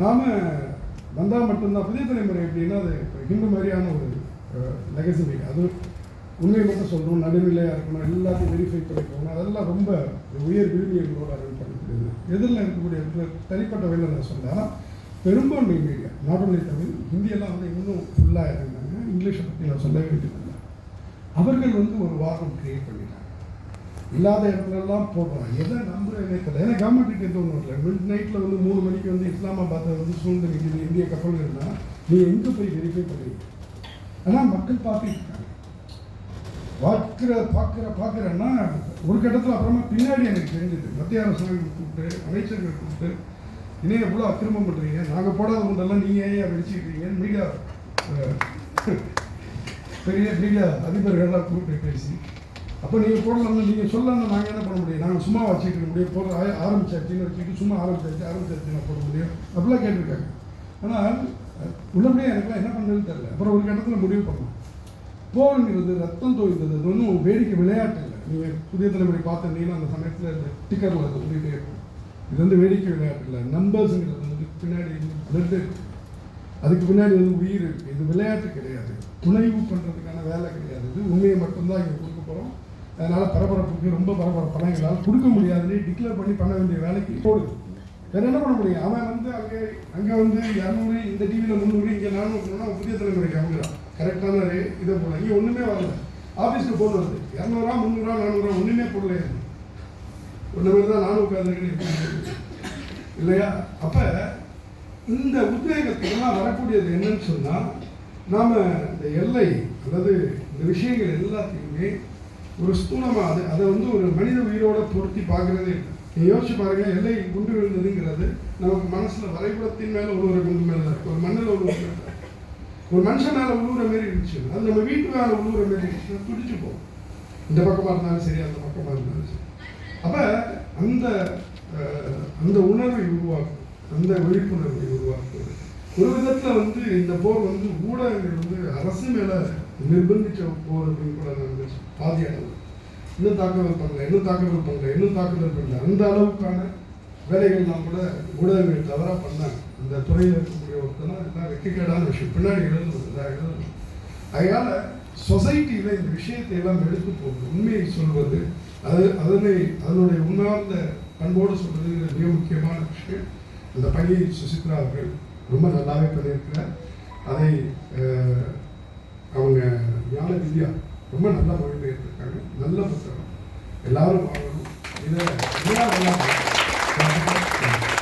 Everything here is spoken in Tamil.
நாம் வந்தால் மட்டும்தான் புதிய தலைமுறை எப்படின்னா அது ஹிந்து மாதிரியான ஒரு லெகசி அது உண்மையை மட்டும் சொல்கிறோம் நடுநிலையாக இருக்கணும் எல்லாத்தையும் வெரிஃபை பண்ணிக்கணும். அதெல்லாம் ரொம்ப உயர் விழுமியங்களோட ரன் பண்ணக்கூடியது எதிரில் இருக்கக்கூடிய இடத்துல தனிப்பட்ட வகையில் நான் சொல்ல ஆனால் பெரும்பான்மை மீடியா நாட் ஒன்லி தமிழ் ஹிந்தியெல்லாம் வந்து இன்னும் ஃபுல்லாக இருந்தாங்க. இங்கிலீஷை பற்றி நான் சொல்ல வேண்டியதில்லை அவர்கள் வந்து ஒரு வாரம் க்ரியேட் பண்ணிட்டாங்க. இல்லாத இடத்துலலாம் போடுறான் எதை நம்புறேனே தெரியல ஏன்னா கவர்மெண்ட்டுக்கு எந்த ஒன்றும் இல்லை. மிட் நைட்டில் வந்து மூணு மணிக்கு வந்து இஸ்லாமாபாத்தில் வந்து சூழ்ந்து நிற்கிது இந்திய கப்பல்கள்னா நீ எங்கே போய் வெரிஃபை பண்ணுவீங்க ஆனால் மக்கள் பார்த்துட்டு இருக்காங்க. பார்க்குற பார்க்குற பார்க்குறேன்னா ஒரு கட்டத்தில் அப்புறமா பின்னாடி எனக்கு தெரிஞ்சது. மத்திய அரசாங்கம் கூப்பிட்டு அமைச்சர்கள் கூப்பிட்டு இன்னும் எவ்வளோ அக்கிரமம் பண்ணுறீங்க நாங்கள் போடாத ஒன்றெல்லாம் நீங்கள் ஏன் வெடிச்சுக்கிட்டீங்க? மீடியா பெரிய மீடியா அதிபர்கள்லாம் கூப்பிட்டு பேசி அப்போ நீங்கள் போடலாம் நீங்கள் சொல்லலாம் நாங்கள் என்ன பண்ண முடியும்? நாங்கள் சும்மா வச்சுக்க முடியும் போட ஆய ஆரம்பிச்சாச்சுன்னு வச்சுக்கிட்டு சும்மா ஆரம்பிச்சாச்சு ஆரம்பிச்சாச்சுன்னு போட முடியும். அப்படிலாம் கேட்டிருக்காங்க. ஆனால் உள்ளபடியே எனக்குலாம் என்ன பண்ணுறதுன்னு தெரியல. அப்புறம் ஒரு கட்டத்தில் முடிவு பண்ணோம். வந்து ரத்தம் தோய்ந்தது. அது ஒன்றும் வேடிக்கை விளையாட்டு இல்லை. நீங்கள் புதிய தலைமுறை பார்த்துருந்தீங்கன்னா அந்த சமயத்தில் இந்த டிக்கரில் அது சொல்லிகிட்டே இருக்கும் இது வந்து வேடிக்கை விளையாட்டு இல்லை. நம்பர்ஸுங்கிறது வந்து பின்னாடி பிளட் இருக்குது அதுக்கு பின்னாடி வந்து உயிர் இருக்கு. இது விளையாட்டு கிடையாது. துணைவு பண்ணுறதுக்கான வேலை கிடையாது. இது உண்மையை மட்டும்தான் இங்கே கொடுக்க போகிறோம் அதனால் பரபரப்புக்கு ரொம்ப பரபரப்பான எங்களால் கொடுக்க முடியாதுன்னு டிக்ளேர் பண்ணி பண்ண வேண்டிய வேலைக்கு போடுது. வேற என்ன பண்ண முடியும்? அவன் வந்து அங்கே அங்கே வந்து இரநூறு இந்த டிவியில் முந்நூறு இங்கே நானூறுனா புதிய தலைமுறைக்கு அவங்கதான் கரெக்டான ரே இதை போல. இங்கே ஒன்றுமே வரல. ஆஃபீஸில் போன் வருது. இரநூறுவா முந்நூறுவா நானூறுவா ஒன்றுமே போடல ஒன்று தான் நானும் உட்காந்துருக்கேன் இல்லையா? அப்போ இந்த உத்வேகத்துக்கெல்லாம் வரக்கூடியது என்னன்னு சொன்னால் நாம் இந்த எல்லை அதாவது இந்த விஷயங்கள் எல்லாத்தையுமே ஒரு ஸ்தூலமாக அது அதை வந்து ஒரு மனித உயிரோட பொருத்தி பார்க்குறதே இல்லை. நீ யோசிச்சு பாருங்க எல்லை குண்டு விழுந்ததுங்கிறது நமக்கு மனசில் வரைபடத்தின் மேலே உழுவுற குண்டு மேலே தான் ஒரு மண்ணில் உழுவுற ஒரு மனுஷன் மேலே உழுவுற மாரி இருந்துச்சு அது நம்ம வீட்டு மேலே உழுவுற மாரி இருந்துச்சுன்னா துடிச்சு போகும். இந்த பக்கமாக இருந்தாலும் சரி அந்த பக்கமாக இருந்தாலும் சரி. அப்போ அந்த அஹ், அந்த உணர்வை உருவாக்கும் அந்த விழிப்புணர்வை உருவாக்குவது ஒரு விதத்தில் வந்து இந்த போர் வந்து ஊடகங்கள் வந்து அரசு மேலே நிர்பந்திச்ச போர் அப்படின்னு கூட நான் பாதி அளவு. இன்னும் தாக்குதல் பண்ணல இன்னும் தாக்குதல் பண்ணல இன்னும் தாக்குதல் பண்ணல. அந்த அளவுக்கான வேலைகள்லாம் கூட ஊடகங்கள் தவறாக பண்ணாங்க. அந்த துறையில் இருக்கக்கூடிய ஒருத்தனா எல்லாம் வெற்றிக்கேடான விஷயம். பின்னாடி எழுதுவது எல்லாம் எழுதணும் சொசைட்டியில் இந்த விஷயத்தை எல்லாம் எடுத்து போகுது உண்மையை சொல்வது அது அதனை அதனுடைய உண்ணார்ந்த பண்போடு சொல்வது மிக முக்கியமான விஷயம். அந்த பணியை சுசித்ரா அவர்கள். ரொம்ப நல்லாவே பண்ணியிருக்கிறார் அதை அவங்க ஞான வித்யா ரொம்ப நல்லா மொழிபெயர்த்திருக்காங்க நல்ல புத்தகம். எல்லாரும் வாங்கணும். இதை எல்லாரும் நல்லா